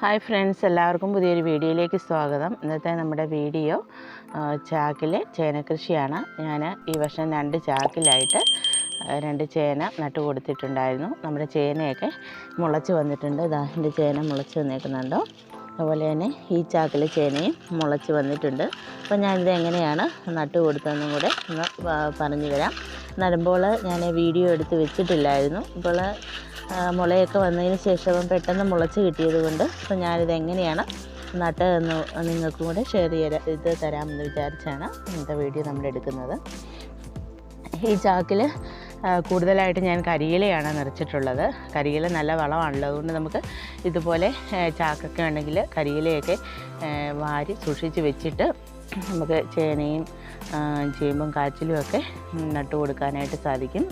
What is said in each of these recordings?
Hi friends എല്ലാവർക്കും പുതിയൊരു വീഡിയോയിലേക്ക് സ്വാഗതം. ഇന്നത്തെ നമ്മുടെ വീഡിയോ ചാക്കിലെ ചേന കൃഷിയാണ്. ഞാൻ ഈ വർഷം രണ്ട് ചാക്കിലായിട്ട് രണ്ട് ചേന നട്ടു കൊടുത്തിട്ടുണ്ടായിരുന്നു. നമ്മുടെ ചേനയൊക്കെ മുളച്ച് വന്നിട്ടുണ്ട്. ഇതാ എന്റെ ചേന മുളച്ച് വന്നേക്കുന്നുണ്ടോ? അതുപോലെ തന്നെ ഈ ചാക്കിലെ ചേനയും മുളച്ച് വന്നിട്ടുണ്ട്. അപ്പോൾ ഞാനിത് എങ്ങനെയാണ് നട്ടു കൊടുത്തതെന്നും കൂടെ ഒന്ന് പറഞ്ഞു തരാം നടുമ്പോൾ ഞാൻ വീഡിയോ എടുത്ത് വെച്ചിട്ടില്ലായിരുന്നു. ഇപ്പോൾ മുളയൊക്കെ വന്നതിന് ശേഷം പെട്ടെന്ന് മുളച്ച് കിട്ടിയത് കൊണ്ട് അപ്പോൾ ഞാനിത് എങ്ങനെയാണ് നട്ടതെന്ന് നിങ്ങൾക്കും കൂടെ ഷെയർ ചെയ്ത് ഇത് തരാമെന്ന് വിചാരിച്ചാണ് ഇന്നത്തെ വീഡിയോ നമ്മൾ എടുക്കുന്നത്. ഈ ചാക്കിൽ കൂടുതലായിട്ട് ഞാൻ കരിയിലയാണ് നിറച്ചിട്ടുള്ളത്. കരിയില നല്ല വളമാണല്ലോ അതുകൊണ്ട് നമുക്ക് ഇതുപോലെ ചാക്കൊക്കെ ഉണ്ടെങ്കിൽ കരിയിലയൊക്കെ വാരി സൂക്ഷിച്ച് വെച്ചിട്ട് നമുക്ക് ചേനയും ചേമ്പും കാച്ചിലും ഒക്കെ നട്ടു കൊടുക്കാനായിട്ട് സാധിക്കും.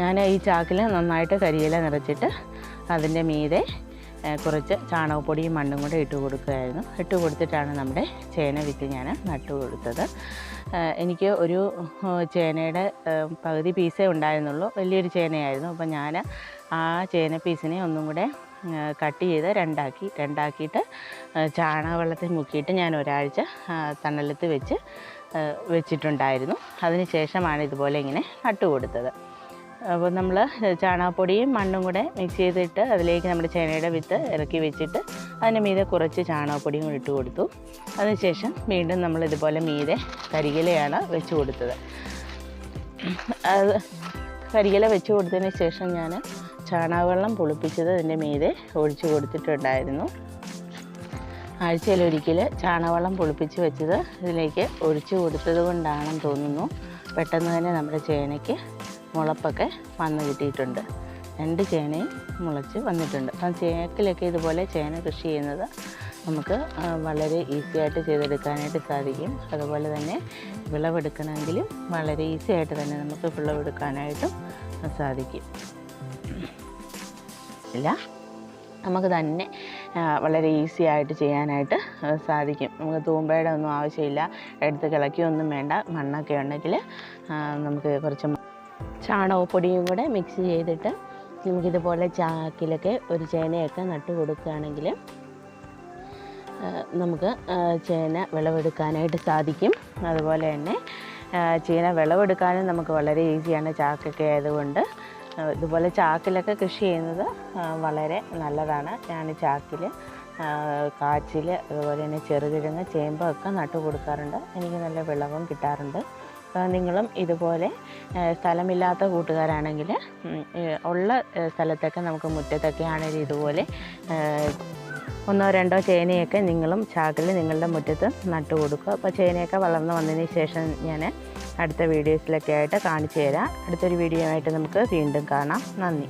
ഞാൻ ഈ ചാക്കിൽ നന്നായിട്ട് കരിയില നിറച്ചിട്ട് അതിന്റെ മീതെ കുറച്ച് ചാണകപ്പൊടിയും മണ്ണും കൂടെ ഇട്ട് കൊടുക്കുകയായിരുന്നു. ഇട്ട് കൊടുത്തിട്ടാണ് നമ്മുടെ ചേന വിത്ത് ഞാൻ നട്ടു കൊടുത്തത്. എനിക്ക് ഒരു ചേനയുടെ പകുതി പീസേ ഉണ്ടായിരുന്നുള്ളൂ. വലിയൊരു ചേനയായിരുന്നു. അപ്പോൾ ഞാൻ ആ ചേന പീസിനെ ഒന്നും കൂടെ കട്ട് ചെയ്ത് രണ്ടാക്കി രണ്ടാക്കിയിട്ട് ചാണകവെള്ളത്തിൽ മുക്കിയിട്ട് ഞാൻ ഒരാഴ്ച തണലത്ത് വെച്ച് വെച്ചിട്ടുണ്ടായിരുന്നു. അതിന് ശേഷമാണ് ഇതുപോലെ ഇങ്ങനെ നട്ടു കൊടുത്തത്. അപ്പോൾ നമ്മൾ ചാണകപ്പൊടിയും മണ്ണും കൂടെ മിക്സ് ചെയ്തിട്ട് അതിലേക്ക് നമ്മുടെ ചേനയുടെ വിത്ത് ഇറക്കി വെച്ചിട്ട് അതിന് മീതെ കുറച്ച് ചാണകപ്പൊടിയും കൂടി ഇട്ട് കൊടുത്തു. അതിനുശേഷം വീണ്ടും നമ്മൾ ഇതുപോലെ മീതെ കരികിലയാണ് വെച്ച് കൊടുത്തത്. അത് കരികില വെച്ച് കൊടുത്തതിന് ശേഷം ഞാൻ ചാണകവെള്ളം പുളിപ്പിച്ചത് അതിന്റെ മീതെ ഒഴിച്ചു കൊടുത്തിട്ടുണ്ടായിരുന്നു. ആഴ്ചയിലൊരിക്കൽ ചാണകവെള്ളം പുളിപ്പിച്ച് വെച്ചത് ഇതിലേക്ക് ഒഴിച്ചു കൊടുത്തത് കൊണ്ടാണെന്ന് തോന്നുന്നു. പെട്ടെന്ന് തന്നെ നമ്മുടെ ചേനയ്ക്ക് മുളപ്പൊക്കെ വന്ന് കിട്ടിയിട്ടുണ്ട്. രണ്ട് ചേനയും മുളച്ച് വന്നിട്ടുണ്ട്. അപ്പം ചേക്കിലൊക്കെ ഇതുപോലെ ചേന കൃഷി ചെയ്യുന്നത് നമുക്ക് വളരെ ഈസി ആയിട്ട് ചെയ്തെടുക്കാനായിട്ട് സാധിക്കും. അതുപോലെ തന്നെ വിളവെടുക്കണമെങ്കിലും വളരെ ഈസി ആയിട്ട് തന്നെ നമുക്ക് വിളവെടുക്കാനായിട്ടും സാധിക്കും. ഇല്ല നമുക്ക് തന്നെ വളരെ ഈസി ആയിട്ട് ചെയ്യാനായിട്ട് സാധിക്കും. നമുക്ക് തൂമ്പയുടെ ഒന്നും ആവശ്യമില്ല. എടുത്ത് കിളക്കിയൊന്നും വേണ്ട. മണ്ണൊക്കെ ഉണ്ടെങ്കിൽ നമുക്ക് കുറച്ച് ചാണകപ്പൊടിയും കൂടെ മിക്സ് ചെയ്തിട്ട് നമുക്കിതുപോലെ ചാക്കിലൊക്കെ ഒരു ചേനയൊക്കെ നട്ട് കൊടുക്കുകയാണെങ്കിൽ നമുക്ക് ചേന വിളവെടുക്കാനായിട്ട് സാധിക്കും. അതുപോലെ തന്നെ ചേന വിളവെടുക്കാനും നമുക്ക് വളരെ ഈസിയാണ് ചാക്കൊക്കെ ആയതുകൊണ്ട്. ഇതുപോലെ ചാക്കിലൊക്കെ കൃഷി ചെയ്യുന്നത് വളരെ നല്ലതാണ്. ഞാൻ ചാക്കിൽ കാച്ചിൽ അതുപോലെ തന്നെ ചെറുകിഴങ്ങ് ചേമ്പൊക്കെ നട്ടു കൊടുക്കാറുണ്ട്. എനിക്ക് നല്ല വിളവും കിട്ടാറുണ്ട്. നിങ്ങളും ഇതുപോലെ സ്ഥലമില്ലാത്ത കൂട്ടുകാരാണെങ്കിൽ ഉള്ള സ്ഥലത്തൊക്കെ നമുക്ക് മുറ്റത്തൊക്കെ ആണെങ്കിൽ ഇതുപോലെ ഒന്നോ രണ്ടോ ചേനയൊക്കെ നിങ്ങളും ചാക്കിൽ നിങ്ങളുടെ മുറ്റത്ത് നട്ടു കൊടുക്കുക. അപ്പോൾ ചേനയൊക്കെ വളർന്നു വന്നതിന് ശേഷം ഞാൻ അടുത്ത വീഡിയോസിലൊക്കെ ആയിട്ട് കാണിച്ചു തരാം. അടുത്തൊരു വീഡിയോ ആയിട്ട് നമുക്ക് വീണ്ടും കാണാം. നന്ദി.